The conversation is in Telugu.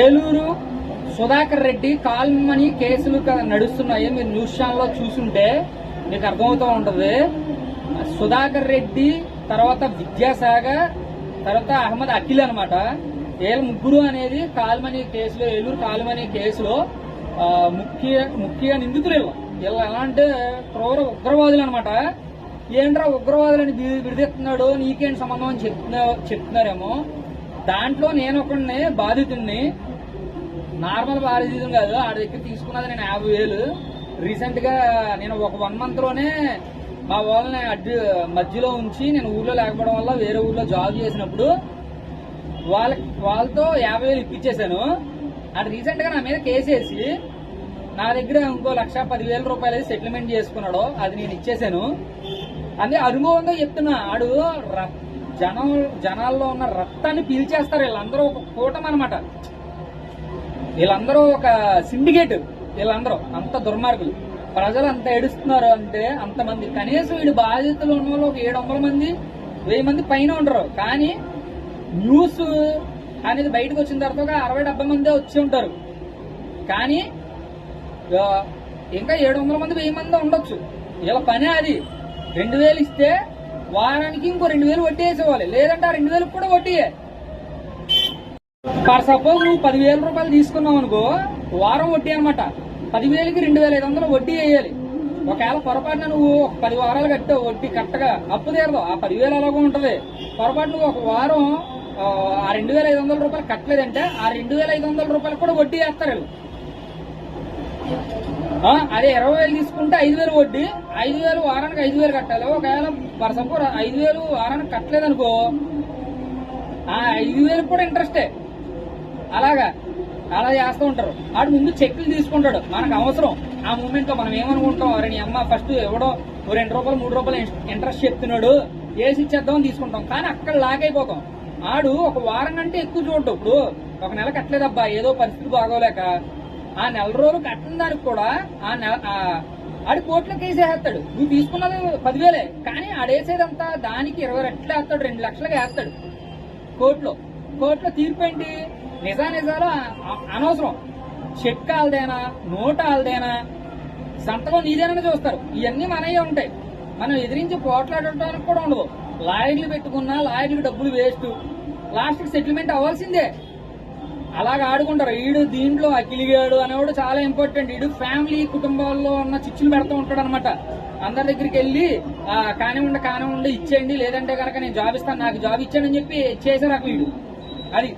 ఏలూరు సుధాకర్ రెడ్డి కాల్మని కేసులు నడుస్తున్నాయి. మీరు న్యూస్ ఛానల్లో చూసుంటే మీకు అర్థమవుతూ ఉంటుంది. సుధాకర్ రెడ్డి తర్వాత విద్యాసాగర్ తర్వాత అహ్మద్ అఖిల్ అనమాట వీళ్ళ ముగ్గురు అనేది కాల్మని కేసులో ఏలూరు కాల్మని కేసులో ముఖ్య ముఖ్య నిందితులు వీళ్ళు. ఎలా అంటే క్రూర ఉగ్రవాదులు అనమాట ఏంట్రా ఉగ్రవాదులని విడిదెత్తున్నాడు నీకేంటి సంబంధం అని చెప్తున్నా చెప్తున్నారేమో. దాంట్లో నేను ఒకడిని బాధితుడిని నార్మల్ బాధితుడు కాదు ఆడ దగ్గర తీసుకున్నది నేను యాభై వేలు. రీసెంట్గా నేను ఒక వన్ మంత్లోనే మా వాళ్ళని అడ్డు మధ్యలో ఉంచి నేను ఊర్లో లేకపోవడం వల్ల వేరే ఊర్లో జాబ్ చేసినప్పుడు వాళ్ళ వాళ్ళతో యాభై వేలు ఇప్పించేశాను అది రీసెంట్గా నా మీద కేసేసి నా దగ్గర ఇంకో లక్ష పదివేల రూపాయలు సెటిల్మెంట్ చేసుకున్నాడు అది నేను ఇచ్చేసాను అదే అనుభవంగా చెప్తున్నా ఆడు ర- జనం జనాల్లో ఉన్న రక్తాన్ని పీల్చేస్తారు వీళ్ళందరూ ఒక కూటమి అనమాట వీళ్ళందరూ ఒక సిండికేట్ వీళ్ళందరూ అంత దుర్మార్గులు. ప్రజలు అంత ఏడుస్తున్నారు అంటే అంతమంది. కనీసం వీడు బాధితులు ఉన్న వాళ్ళు ఒక ఏడు వందల మంది వెయ్యి మంది పైన ఉండరు. కానీ న్యూస్ అనేది బయటకు వచ్చిన తర్వాత ఒక అరవై డెబ్బై మంది వచ్చి ఉంటారు. కానీ ఇంకా ఏడు వందల మంది వెయ్యి మంది ఉండొచ్చు. వీళ్ళ పని అది. రెండు వేలు ఇస్తే వారానికి ఇంకో రెండు వేలు వడ్డీ లేదంటే ఆ రెండు వేలకు కూడా వడ్డీయే ఫర్ సపోజ్ నువ్వు పదివేల రూపాయలు తీసుకున్నావు అనుకో వారం వడ్డీ అనమాట పదివేలకి రెండు వేల ఐదు వందలు వడ్డీ వేయాలి. ఒకవేళ పొరపాటున నువ్వు ఒక పది వారాలు కట్టావు వడ్డీ కట్టగా అప్పు తీరదు. ఆ పదివేలు అలాగే ఉంటది. పొరపాటు నువ్వు ఒక వారం ఆ, రెండు వేల ఐదు వందల రూపాయలు కట్టలేదంటే ఆ రెండు వేల ఐదు వందల రూపాయలు కూడా వడ్డీ వేస్తారు వీళ్ళు. అదే ఇరవై వేలు తీసుకుంటే ఐదు వేలు వడ్డీ. ఐదు వేలు వారానికి ఐదు వేలు కట్టాలి. ఒకవేళ ఫర్ సపోజ్ ఐదు వేలు వారానికి కట్టలేదనుకో ఆ ఐదు వేలకు కూడా ఇంట్రెస్టే అలాగా? అలా చేస్తూ ఉంటారు. వాడు ముందు చెక్కులు తీసుకుంటాడు. మనకు అవసరం. ఆ మూమెంట్లో మనం ఏమనుకుంటాం? అరే అమ్మ ఫస్ట్ ఎవడో రెండు రూపాయలు మూడు రూపాయలు ఇంట్రెస్ట్ చెప్తున్నాడు. వేసి ఇచ్చేద్దామని తీసుకుంటాం. కానీ అక్కడ లాగైపోతాం ఆడు ఒక వారం కంటే ఎక్కువ చూడటప్పుడు ఒక నెల కట్టలేదబ్బా. ఏదో పరిస్థితి బాగోలేక ఆ నెల రోజులు కట్టిన దానికి కూడా ఆ నెల ఆడి ఆడు కోట్లకి వేసేస్తాడు. నువ్వు తీసుకున్నది పదివేలే కానీ ఆడేసేదంతా దానికి ఇరవై రెట్లు వేస్తాడు రెండు లక్షలకు వేస్తాడు. కోర్టులో కోర్టులో తీర్పు ఏంటి? నిజా నిజాలు అనవసరం. చెక్ ఆల్దేనా నోట ఆల్దేనా సంతకం నీదేనని చూస్తారు. ఇవన్నీ మనయ్యే ఉంటాయి. మనం ఎదిరించి పోట్లాడటానికి కూడా ఉండదు. లాయర్లు పెట్టుకున్నా లాయర్లకు డబ్బులు వేస్ట్. లాస్ట్కి సెటిల్మెంట్ అవ్వాల్సిందే. అలాగ ఆడుకుంటారు. ఈడు దీంట్లో అఖిలిగాడు అనేవాడు చాలా ఇంపార్టెంట్ ఈడు ఫ్యామిలీ కుటుంబాల్లో ఉన్న చిచ్చులు పెడుతూ ఉంటాడు అనమాట అందరి దగ్గరికి వెళ్ళి ఆ, కానివ్వండి కానివ్వండి ఇచ్చేయండి. లేదంటే కనుక నేను జాబ్ ఇస్తాను. నాకు జాబ్ ఇచ్చానని చెప్పి చేశారు రకం వీడు అది.